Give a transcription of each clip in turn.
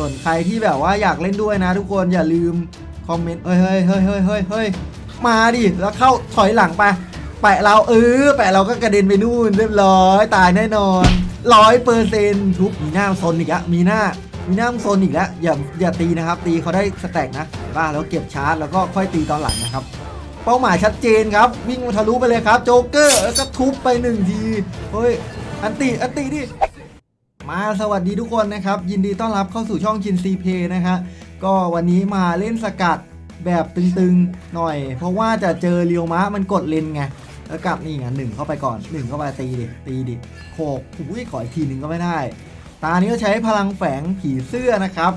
ส่วนใครที่แบบว่าอยากเล่นด้วยนะ ทุกคนอย่าลืมคอมเมนต์เฮ้ยเฮ้ยเฮ้ยเฮ้ยเฮ้ยเฮ้ยมาดิแล้วเข้าถอยหลังไปแปะเราเออแปะเราก็กระเด็นไปนู่นเรียบร้อยตายแน่นอนร้อยเปอร์เซ็นต์ทุกมีหน้าโซนอีกอะมีหน้ามีหน้าโซนอีกแล้วอย่าอย่าตีนะครับ ตีเขาได้สแต็กนะเห็นป่ะแล้วเก็บชาร์จแล้วก็ค่อยตีตอนหลังนะครับ เป้าหมายชัดเจนครับ วิ่งทะลุไปเลยครับโจ๊กเกอร์แล้วก็ทุบไปหนึ่งทีเฮ้ยอันติอันติดิ มาสวัสดีทุกคนนะครับ ยินดีต้อนรับเข้าสู่ช่องชินซีเพนะฮะก็วันนี้มาเล่นสกัดแบบตึงๆหน่อย เพราะว่าจะเจอเรียวมะมันกดเลนไงแล้วกลับนี่ไงหนึ่งเข้าไปก่อนหนึ่งเข้าไปตีดิตีดิโขกหูยขออีกทีหนึ่งก็ไม่ได้ ตานี้ก็ใช้พลังแฝงผีเสื้อนะครับ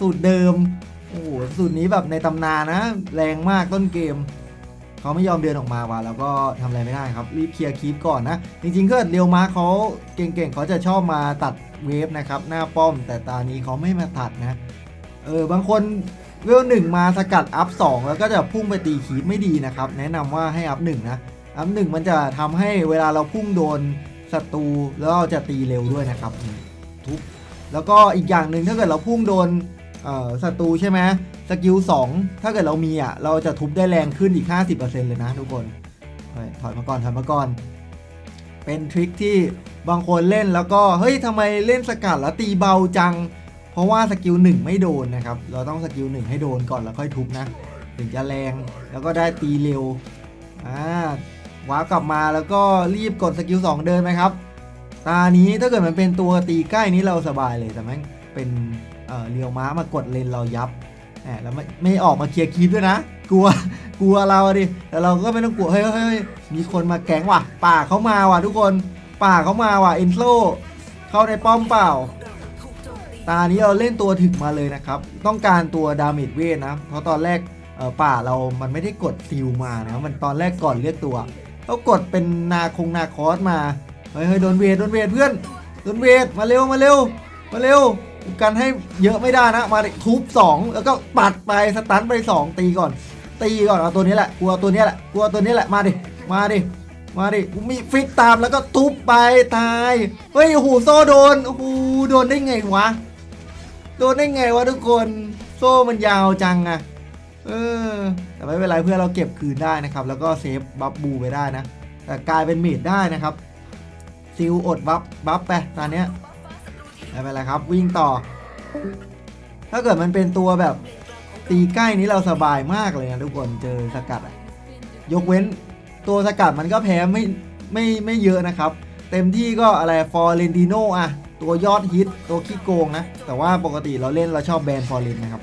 สูตรเดิมโอ้โหสูตรนี้แบบในตำนานนะ แรงมากต้นเกมเขาไม่ยอมเดินออกมาว่ะแล้วก็ทำอะไรไม่ได้ครับรีบเคลียร์คีปก่อนนะ จริงๆก็เรียวมาเขาเก่งๆเขาจะชอบมาตัด เวฟนะครับหน้าป้อมแต่ตานี้เขาไม่มาตัดนะเออบางคนเวลหนึ่งมาสกัดอัพสองแล้วก็จะพุ่งไปตีคีปไม่ดีนะครับ แนะนำว่าให้อัพหนึ่งนะอัพหนึ่งมันจะทำให้เวลาเราพุ่งโดนศัตรูแล้วเราจะตีเร็วด้วยนะครับทุบแล้วก็อีกอย่างหนึ่งถ้าเกิดเราพุ่งโดนศัตรูใช่ไหมสกิล2ถ้าเกิดเรามีอะเราจะทุบได้แรงขึ้นอีก 50%เลยนะทุกคนถอยมาก่อนถอยมาก่อน เป็นทริคที่บางคนเล่นแล้วก็เฮ้ยทำไมเล่นสกัดแล้วตีเบาจัง เพราะว่าสกิลหนึ่งไม่โดนนะครับ เราต้องสกิลหนึ่งให้โดนก่อนแล้วค่อยทุบนะ ถึงจะแรงแล้วก็ได้ตีเร็วอ่าวากลับมาแล้วก็รีบกดสกิล2เดินไหมครับตานี้ถ้าเกิดมันเป็นตัวตีใกล้นี้เราสบายเลยแต่แม่งเป็นเอ่อเรียวม้ามากดเลนเรายับ แหมแล้วไม่ไม่ออกมาเคลียร์คีปด้วยนะ กลัวกลัวเราอะดิแต่เราก็ไม่ต้องกลัวเฮ้ยเฮ้ยเฮ้ยมีคนมาแก๊งว่ะ ป่าเขามาว่ะทุกคน ป่าเขามาว่ะเอ็นโซเข้าในป้อมเปล่า ตานี้เราเล่นตัวถึกมาเลยนะครับ ต้องการตัวดาเมจเวทนะ เพราะตอนแรกป่าเรามันไม่ได้กดซิลมานะมันตอนแรกก่อนเลือกตัวเขากดเป็นนาคงนาคอสมา เฮ้ยเฮ้ยโดนเวทโดนเวทเพื่อนโดนเวทมาเร็วมาเร็วมาเร็ว กันให้เยอะไม่ได้นะ มาดิทุบ2แล้วก็ปัดไปสตันไป2ตีก่อน ตีก่อนเอาตัวนี้แหละกลัวตัวนี้แหละกลัวตัวนี้แหละมาดิมาดิมาดิกูมีฟิกตามแล้วก็ทุบไปตายเฮ้ยโอ้โซ่โดนโอ้โหโดนได้ไงวะโดนได้ไงวะทุกคนโซ่มันยาวจังอะเออแต่ไม่เป็นไรเพื่อเราเก็บคืนได้นะครับ แล้วก็เซฟบัฟบูไปได้นะแต่กลายเป็นเมดได้นะครับซิลอดบัฟบัฟไปตอนเนี้ย ไม่เป็นไรครับ วิ่งต่อ ถ้าเกิดมันเป็นตัวแบบตีใกล้นี้เราสบายมากเลยนะทุกคนเจอสกัดอะยกเว้นตัวสกัดมันก็แพ้ไม่ไม่ไม่เยอะนะครับ เต็มที่ก็อะไรฟอร์เรนติโนอะตัวยอดฮิตตัวขี้โกงนะ แต่ว่าปกติเราเล่นเราชอบแบนฟอร์เรนนะครับ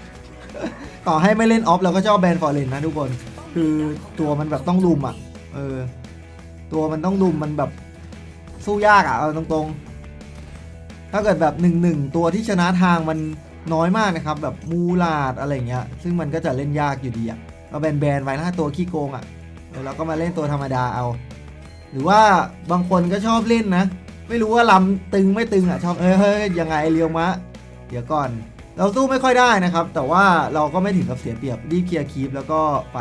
ต่อให้ไม่เล่นออฟเราก็ชอบแบนฟอร์เรนนะทุกคนคือตัวมันแบบต้องลุมอะเออตัวมันต้องลุมมันแบบสู้ยากอะเอาตรงๆ ถ้าเกิดแบบหนึ่งหนึ่งตัวที่ชนะทางมันน้อยมากนะครับ แบบมูลาดอะไรเงี้ย ซึ่งมันก็จะเล่นยากอยู่ดีอะเราแบนแบนๆไว้นะตัวขี้โกงอะเออเราก็มาเล่นตัวธรรมดาเอา หรือว่าบางคนก็ชอบเล่นนะ ไม่รู้ว่าลำตึงไม่ตึงอะชอบเอ้ยเฮ้ยยังไงเรียวมะ เดี๋ยวก่อน เราสู้ไม่ค่อยได้นะครับ แต่ว่าเราก็ไม่ถึงกับเสียเปรียบรีบเคลียร์คีปแล้วก็ไป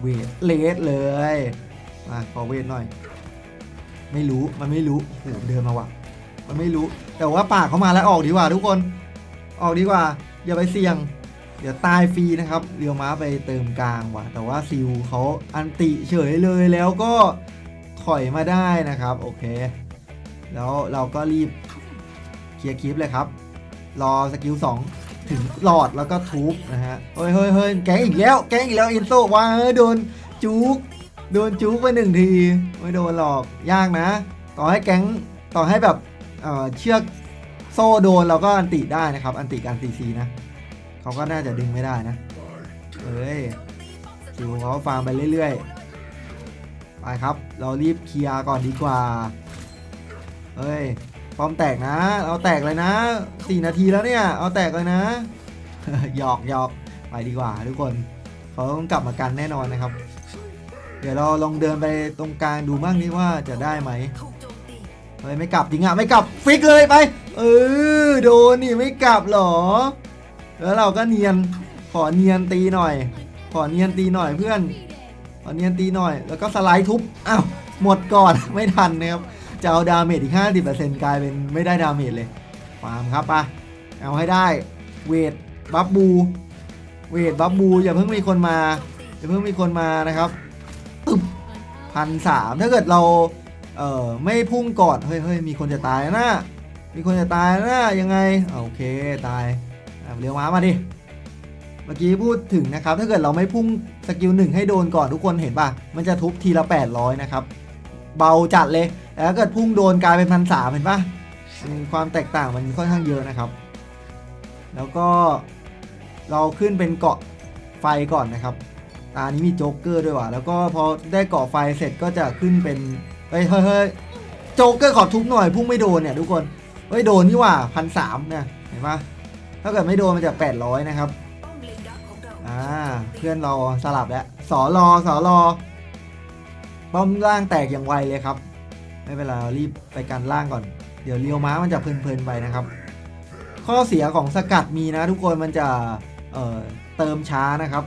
เวทเลสเลยมาขอเวทหน่อย ไม่รู้มันไม่รู้โอ้โหเดินมาว่ะ มันไม่รู้ แต่ว่าปากเขามาแล้วออกดีกว่า ทุกคน ออกดีกว่า อย่าไปเสี่ยง เดี๋ยวตายฟรีนะครับ เรียวม้าไปเติมกลางว่ะ แต่ว่าซิลเขาอันติเฉยเลยแล้วก็ถอยมาได้นะครับ โอเค แล้วเราก็รีบเคลียร์คลิปเลยครับ รอสกิล2ถึงหลอดแล้วก็ทุบนะฮะ เฮ้ยเฮ้ยเฮ้ยแก๊งอีกแล้ว แก๊งอีกแล้วอินโซว่าเฮ้ยโดนจุกโดนจุกไปหนึ่งที ไม่โดนหรอก ยากนะ ต่อให้แก๊งต่อให้แบบ เอ่อเชือกโซ่โดนเราก็อันติได้นะครับ อันติการซีซีนะเขาก็น่าจะดึงไม่ได้นะเอ้ยจิวเขาฟาร์มไปเรื่อยๆ ไปครับ เรารีบเคลียร์ก่อนดีกว่าเฮ้ยพร้อมแตกนะ เอาแตกเลยนะสี่นาทีแล้วเนี่ย เอาแตกเลยนะหยอกหยอกไปดีกว่าทุกคนเขาต้องกลับมากันแน่นอนนะครับ เดี๋ยวเราลองเดินไปตรงกลางดูบ้างนี่ว่าจะได้ไหม ฮ้ยไม่กลับจริงอะไม่กลับฟิกเลยไป เออโดนนี่ไม่กลับหรอ แล้วเราก็เนียนขอเนียนตีหน่อย ขอเนียนตีหน่อยเพื่อนขอเนียนตีหน่อย แล้วก็สไลด์ทุบอ้าวหมดก่อนไม่ทันนะครับจะเอาดาเมจอีก 50%กลายเป็นไม่ได้ดาเมจเลยฟาร์มครับไปเอาให้ได้เวทบัฟบูเวทบัฟบูอย่าเพิ่งมีคนมาอย่าเพิ่งมีคนมานะครับตึบพันสามถ้าเกิดเรา เออไม่พุ่งกอนเฮ้ยเฮ้ยมีคนจะตายนะมีคนจะตายนะยังไงโอเคตายเลี้ยวม้ามาดิเมื่อกี้พูดถึงนะครับ ถ้าเกิดเราไม่พุ่งสกิลหนึ่งให้โดนก่อนทุกคนเห็นป่ะ มันจะทุบทีละ 800 นะครับ เบาจัดเลยแต่ถ้าเกิดพุ่งโดนกลายเป็นพันสามเห็นป่ะความแตกต่างมันค่อนข้างเยอะนะครับ แล้วก็เราขึ้นเป็นเกาะไฟก่อนนะครับตานี้มีโจ๊กเกอร์ด้วยว่ะแล้วก็พอได้เกาะไฟเสร็จก็จะขึ้นเป็น เฮ้ยเฮ้ยเฮ้ยโจ๊กเกอร์ขอทุบหน่อยพุ่งไม่โดนเนี่ยทุกคน เฮ้ยโดนนี่หว่าพันสามเนี่ยเห็นปะถ้าเกิดไม่โดนมันจะแปดร้อยนะครับ อ่าเพื่อนเราสลับแล้วสอรอสอรอป้อมล่างแตกอย่างไวเลยครับ ไม่เป็นไรรีบไปกันล่างก่อน เดี๋ยวเลี้ยวม้ามันจะเพลินๆไปนะครับ ข้อเสียของสกัดมีนะ ทุกคนมันจะเอ่อเติมช้านะครับ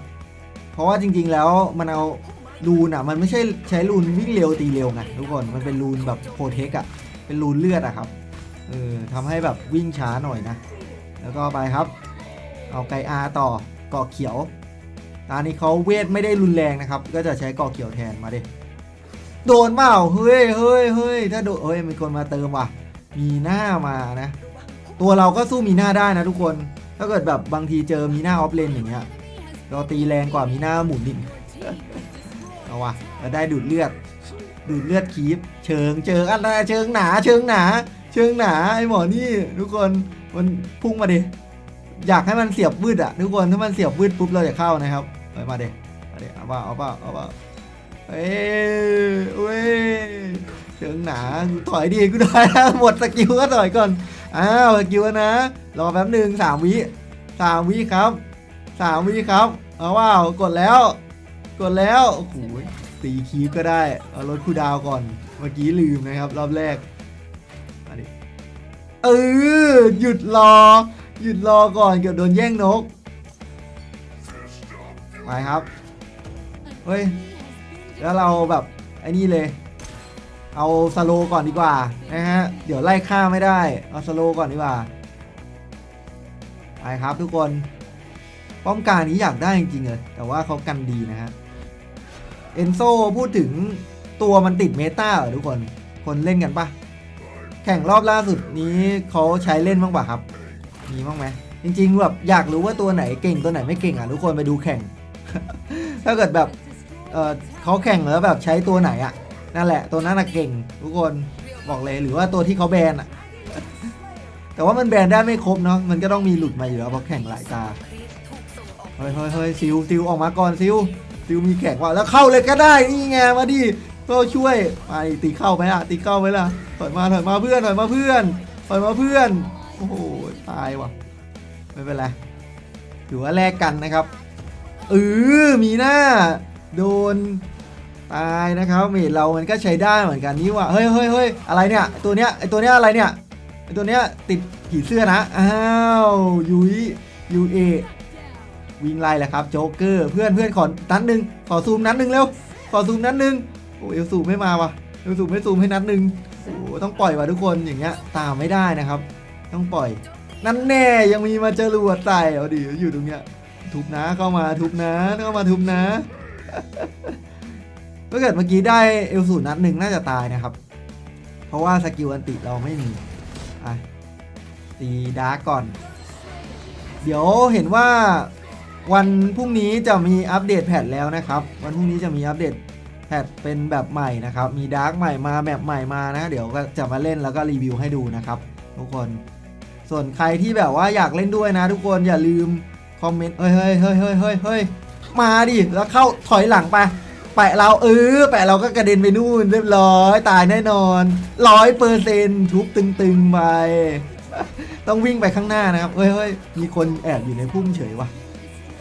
เพราะว่าจริงๆแล้วมันเอา รูนอะมันไม่ใช่ใช้รูนวิ่งเร็วตีเร็วไงทุกคนมันเป็นรูนแบบโปรเทคอะเป็นรูนเลือดอะครับเออทำให้แบบวิ่งช้าหน่อยนะ แล้วก็ไปครับ เอาไกอาต่อเกาะเขียวตอนนี้เขาเวทไม่ได้รุนแรงนะครับ ก็จะใช้เกาะเขียวแทนมาดิโดนเปล่าเฮ้ยเฮ้ยเฮ้ยถ้าโดนเฮ้ยมีคนมาเติมว่ะ มีหน้ามานะ ตัวเราก็สู้มีหน้าได้นะทุกคน ถ้าเกิดแบบบางทีเจอมีหน้าออฟเลนอย่างเงี้ยเราตีแรงกว่ามีหน้าหมุนดิน เอาวะเราได้ดูดเลือด ดูดเลือดคีบเชิงเชิงอะไรเชิงหนา เชิงหนา เชิงหนาไอหมอนี่ทุกคนมันพุ่งมาดิอยากให้มันเสียบวืดอะทุกคนถ้ามันเสียบวืดปุ๊บเราจะเข้านะครับไปมาเดมาเดเอาเปล่าเอาเปล่าเอาเปล่าเอ้ยเว้ยเชิงหนากูถอยดีกูได้แล้วหมดสกิลก็ถอยก่อนอ้าวสกิลนะรอแป๊บหนึ่งสามวิสามวิครับสามวิครับเอาว่าวกดแล้ว กดแล้วโอ้โหตีคีบก็ได้เอาลดคูดาวก่อน เมื่อกี้ลืมนะครับ รอบแรกมาดิเออหยุดรอ หยุดรอก่อนเกือบโดนแย่งนกไปครับเฮ้ยแล้วเราแบบไอ้นี่เลย เอาสโลก่อนดีกว่านะฮะเดี๋ยวไล่ฆ่าไม่ได้ เอาสโลก่อนดีกว่าไปครับทุกคนป้อมการนี้อยากได้จริงๆเลยแต่ว่าเขากันดีนะฮะ เอนโซพูดถึงตัวมันติดเมตาเหรอทุกคน คนเล่นกันปะแข่งรอบล่าสุดนี้เขาใช้เล่นบ้างปะครับ มีบ้างไหมจริงๆแบบอยากรู้ว่าตัวไหนเก่งตัวไหนไม่เก่งอะทุกคนไปดูแข่ง ถ้าเกิดแบบเออเขาแข่งแล้วแบบใช้ตัวไหนอะนั่นแหละตัวนั้นน่ะเก่ง ทุกคนบอกเลยหรือว่าตัวที่เขาแบนอะ แต่ว่ามันแบนได้ไม่ครบเนาะมันก็ต้องมีหลุดมาอยู่แล้วเพราะแข่งหลายตาเฮ้ยเฮ้ยเฮ้ยซิวซิวออกมาก่อนซิว ซิวมีแข่งว่าแล้วเข้าเลยก็ได้นี่ไงมาดิก็ช่วยมาดิตีเข้าไหมล่ะตีเข้าไหมล่ะถอยมาถอยมาเพื่อนถอยมาเพื่อนถอยมาเพื่อนโอ้โหตายว่ะไม่เป็นไรถือว่าแลกกันนะครับเออมีหน้า โดนตายนะครับเมดเรามันก็ใช้ได้เหมือนกันนี่ว่ะเฮ้ยเฮ้ยเฮ้ยอะไรเนี่ยตัวเนี้ยไอตัวเนี้ยอะไรเนี่ยไอตัวเนี้ยติดผีเสื้อนะอ้าวยุยยูเอ วิ่งไล่แหละครับโจ๊กเกอร์เพื่อนเพื่อนขอนัดหนึ่งขอซูมนัดหนึ่งเร็วขอซูมนัดหนึ่งโอ้เอลซูมไม่มาว่ะเอลซูมไม่ซูมให้นัดหนึ่งโอ้ต้องปล่อยว่ะทุกคนอย่างเงี้ยตามไม่ได้นะครับ ต้องปล่อยนั่นแน่ยังมีมาเจอรวดใส่เอาดิอยู่ตรงเนี้ยทุบนะเข้ามาทุบนะเข้ามาทุบนะถ้าเกิดเมื่อกี้ได้เอลสูนัดหนึ่งน่าจะตายนะครับ เพราะว่าสกิลอันติเราไม่มีอะตีดาร์กก่อน เดี๋ยวเห็นว่า วันพรุ่งนี้จะมีอัปเดตแพทแล้วนะครับ วันพรุ่งนี้จะมีอัปเดตแพทเป็นแบบใหม่นะครับ มีดาร์กใหม่มาแบบใหม่มานะ เดี๋ยวก็จะมาเล่นแล้วก็รีวิวให้ดูนะครับ ทุกคน ส่วนใครที่แบบว่าอยากเล่นด้วยนะ ทุกคนอย่าลืมคอมเมนต์เฮ้ยเฮ้ยเฮ้ยเฮ้ยเฮ้ยเฮ้ยมาดิแล้วเข้าถอยหลังไปแปะเราเออแปะเราก็กระเด็นไปนู่นเรียบร้อยตายแน่นอนร้อยเปอร์เซนทุบตึงๆไปต้องวิ่งไปข้างหน้านะครับเฮ้ยเฮ้ยมีคนแอบอยู่ในพุ่มเฉยวะ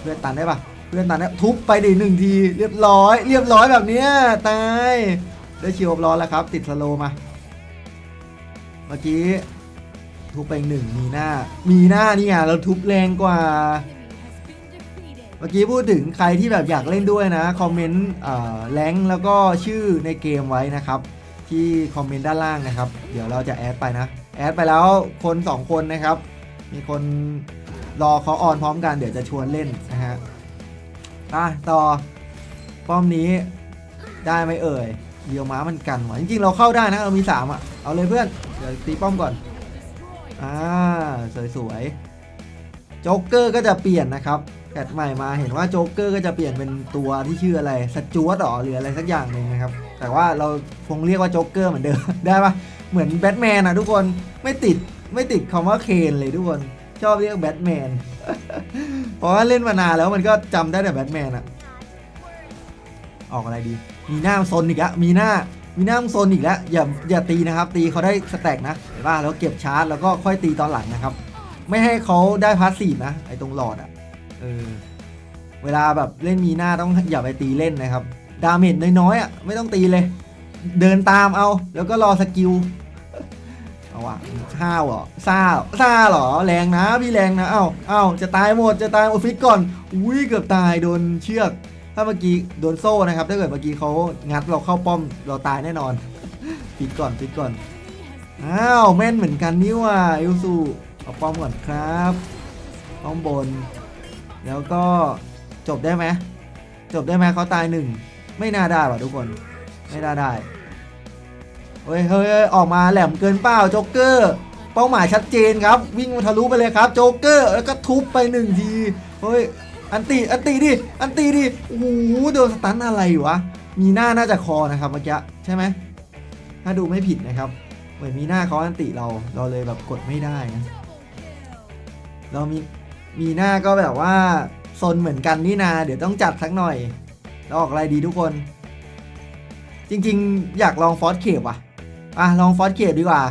พื่อนตันได้ปะเพื่อนตันได้ทุบไปดิหนึ่งทีเรียบร้อย เรียบร้อยแบบเนี้ยตายได้ชิวร้อนแล้วครับ ติดสโลมา เมื่อกี้ทุบไปหนึ่งมีหน้า มีหน้านี่ไงเราทุบแรงกว่า เมื่อกี้พูดถึงใครที่แบบอยากเล่นด้วยนะ คอมเมนต์แรงแล้วก็ชื่อในเกมไว้นะครับ ที่คอมเมนต์ด้านล่างนะครับ เดี๋ยวเราจะแอดไปนะ แอดไปแล้วคน 2 คนนะครับ มีคน รอเขาออนพร้อมกันเดี๋ยวจะชวนเล่นนะฮะอะต่อป้อมนี้ได้ไหมเอ่ยเดียวม้ามันกันหวะจริงๆเราเข้าได้นะเรามีสามอะเอาเลยเพื่อนเดี๋ยวตีป้อมก่อนอ่าสวยๆโจ๊กเกอร์ก็จะเปลี่ยนนะครับแพทใหม่มาเห็นว่าโจ๊กเกอร์ก็จะเปลี่ยนเป็นตัวที่ชื่ออะไรสจวตหรอหรืออะไรสักอย่างหนึ่งนะครับ แต่ว่าเราคงเรียกว่าโจ๊กเกอร์เหมือนเดิมได้ปะเหมือนแบทแมนอะทุกคนไม่ติดไม่ติดคำว่าเคนเลยทุกคน ชอบเรียกแบทแมน เพราะว่าเล่นมานานแล้วมันก็จำได้แต่แบทแมนอะออกอะไรดี มีหน้าซนอีกแล้วมีหน้า มีหน้าซนอีกแล้ว อย่า อย่าตีนะครับ ตีเขาได้สแต็กนะ เห็นป่ะแล้วเก็บชาร์จแล้วก็ค่อยตีตอนหลังนะครับ ไม่ให้เขาได้พาสซีฟนะ ไอ้ตรงหลอดอะเออ เวลาแบบเล่นมีหน้าต้องอย่าไปตีเล่นนะครับ ดาเมจน้อยๆอะไม่ต้องตีเลย เดินตามเอา แล้วก็รอสกิล เอาว่ะห้าวเหรอซาซาเหรอแรงนะพี่แรงนะเอ้าเอ้าจะตายหมดจะตายออฟฟิศก่อนอุ้ยเกือบตายโดนเชือก ถ้าเมื่อกี้โดนโซ่นะครับถ้าเกิดเมื่อกี้เขางัดเราเข้าป้อมเราตายแน่นอนปิดก่อนปิดก่อนอ้าวแม่นเหมือนกันนี่ว่ะเอลซูเอาป้อมก่อนครับป้อมบน แล้วก็จบได้ไหมจบได้ไหมเขาตายหนึ่งไม่น่าได้ว่ะทุกคน ไม่น่าได้ เฮ้ยเฮ้ยออกมาแหลมเกินเป้าโจ๊กเกอร์ เป้าหมายชัดเจนครับ วิ่งทะลุไปเลยครับโจ๊กเกอร์แล้วก็ทุบไปหนึ่งทีเฮ้ยอันตีอันตีดิอันตีดิโอ้โหโดนสตันอะไรวะมีหน้าน่าจะคอนะครับเมื่อกี้ใช่ไหมถ้าดูไม่ผิดนะครับเหมือนมีหน้าเขาอันติเราเราเลยแบบกดไม่ได้นะเรามีมีหน้าก็แบบว่าซนเหมือนกันนี่นา เดี๋ยวต้องจัดสักหน่อยแล้วออกอะไรดีทุกคน จริง ๆ อยากลองฟอสเคปว่ะ อะลองฟอสเคปดีกว่า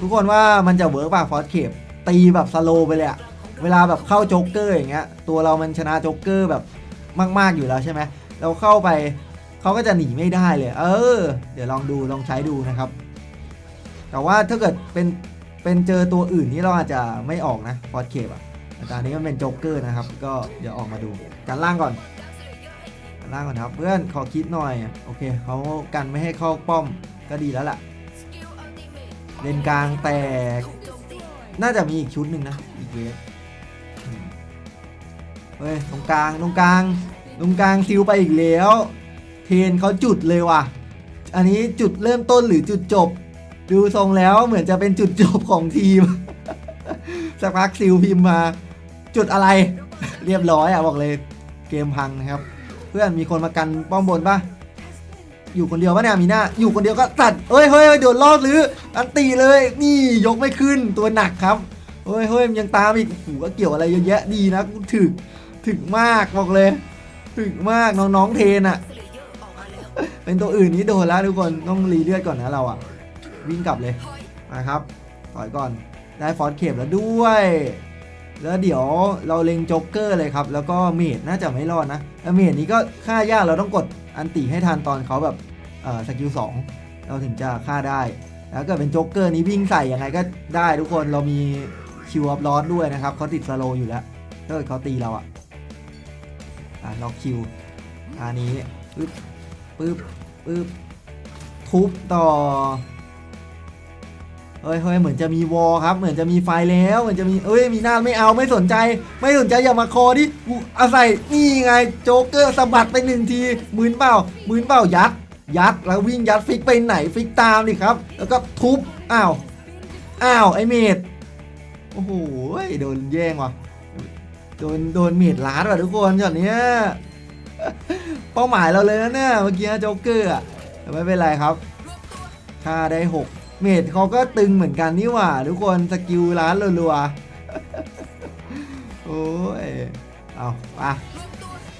ทุกคนว่ามันจะเวิร์กป่ะฟอสเคปตีแบบสโลไปเลยอะเวลาแบบเข้าโจ๊กเกอร์อย่างเงี้ย ตัวเรามันชนะโจ๊กเกอร์แบบมาก ๆ อยู่แล้วใช่ไหมเราเข้าไปเขาก็จะหนีไม่ได้เลย เออ เดี๋ยวลองดูลองใช้ดูนะครับ แต่ว่าถ้าเกิดเป็นเป็นเจอตัวอื่นที่เราอาจจะไม่ออกนะฟอสเคปอะแต่ตอนนี้มันเป็นโจ๊กเกอร์นะครับ ก็เดี๋ยวออกมาดูการล่างก่อนการล่างก่อนครับ เพื่อนขอคิดหน่อย โอเคเขากันไม่ให้เข้าป้อม ก็ดีแล้วล่ะเลนกลางแตก น่าจะมีอีกชุดหนึ่งนะ อีกเวฟอืมเฮ้ย ตรงกลาง ตรงกลาง ตรงกลางซิวไปอีกแล้ว เทรนเขาจุดเลยว่ะ อันนี้จุดเริ่มต้นหรือจุดจบ ดูทรงแล้วเหมือนจะเป็นจุดจบของทีม สักพักซิลพิมพ์มา จุดอะไร เรียบร้อยอะบอกเลย เกมพังนะครับ เพื่อนมีคนมากันป้อมบนปะ อยู่คนเดียวปะเนี่ยมีหน้าอยู่คนเดียวก็ตัดเฮ้ยเฮ้ยเฮ้ยโดนลอดหรืออันตีเลย นี่ยกไม่ขึ้นตัวหนักครับเฮ้ยเฮ้ยมันยังตามอีกหูก็เกี่ยวอะไรเยอะแยะดีนะกูถึกถึกมากบอกเลย ถึกมากน้องๆเทนอะเป็นตัวอื่นนี้โดนแล้วทุกคนต้องรีเลือดก่อนนะเราอะวิ่งกลับเลยมาครับถอยก่อนได้ฟอสเคปแล้วด้วยแล้วเดี๋ยวเราเล็งจ็อกเกอร์เลยครับ แล้วก็เมดน่าจะไม่รอดนะแต่เมดนี้ก็ฆ่ายากเราต้องกด อันติให้ทันตอนเขาแบบสกิลสองเราถึงจะฆ่าได้ แล้วเกิดเป็นจ็อกเกอร์นี้วิ่งใส่ยังไงก็ได้ทุกคนเรามีคิวออฟลอสด้วยนะครับเขาติดสโลอยู่แล้วถ้าเกิดเขาตีเราอะอะล็อกคิวอันนี้ปึ๊บปึ๊บปึ๊บทุบต่อ เฮ้ยเฮ้ยเหมือนจะมีวอลครับ เหมือนจะมีไฟแล้ว เหมือนจะมีเอ้ย มีหน้าไม่เอาไม่สนใจ ไม่สนใจอย่ามาคอดิกูอาศัยนี่ไงโจ๊กเกอร์สะบัดไปหนึ่งทีมืนเปล่ามืนเปล่ายัด ยัดแล้ววิ่งยัดฟิกไปไหนฟิกตามดิครับ แล้วก็ทุบ อ้าว อ้าวไอเมดโอ้โหโดนแย่งว่ะ โดนโดนเมดล้าดว่ะทุกคนช็อตเนี้ยเป้าหมายเราเลยนะเนี่ยเมื่อกี้โจ๊กเกอร์อะไม่เป็นไรครับค่าได้หก เมดเขาก็ตึงเหมือนกันนี่หว่า ทุกคนสกิลร้านรัวๆโอ้ยเอาไป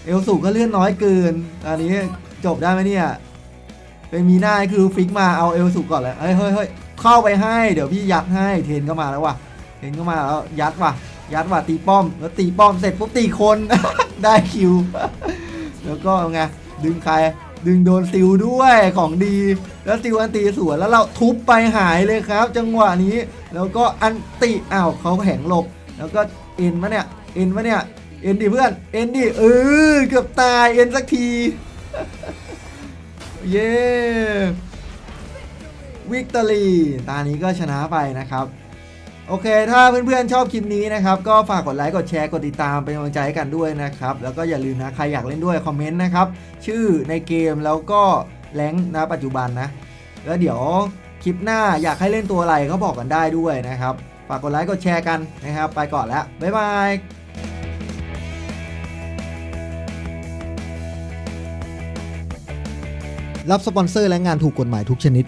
เอลสูก็เลื่อนน้อยเกินตอนนี้จบได้ไหมเนี่ยเป็นมีหน้าคือฟิกมาเอาเอลสูก่อนเลยเฮ้ยเฮ้ยเฮ้ยเข้าไปให้ เดี๋ยวพี่ยัดให้เทนก็มาแล้วว่ะเทนก็มาแล้วยัดว่ะ ยัดว่ะตีป้อม แล้วตีป้อมเสร็จปุ๊บตีคนได้คิว แล้วก็ไงดึงใคร ดึงโดนซิลด้วยของดี แล้วซิลอันตีสวนแล้วเราทุบไปหายเลยครับ จังหวะนี้ แล้วก็อันติอ้าวเขาแข็งหลบ แล้วก็เอ็นมะเนี่ยเอ็นมะเนี่ยเอ็นดิเพื่อนเอ็นดิเออเกือบตายเอ็นสักที เย้วิกตอรีตานี้ก็ชนะไปนะครับ โอเค ถ้าเพื่อนๆชอบคลิปนี้นะครับ ก็ฝากกดไลค์ กดแชร์ กดติดตามเป็นกำลังใจให้กันด้วยนะครับ แล้วก็อย่าลืมนะ ใครอยากเล่นด้วยคอมเมนต์นะครับ ชื่อในเกมแล้วก็แรงนะปัจจุบันนะ แล้วเดี๋ยวคลิปหน้าอยากให้เล่นตัวอะไรก็บอกกันได้ด้วยนะครับ ฝากกดไลค์ กดแชร์กันนะครับ ไปก่อนแล้ว บ๊ายบายรับสปอนเซอร์และงานถูกกฎหมายทุกชนิด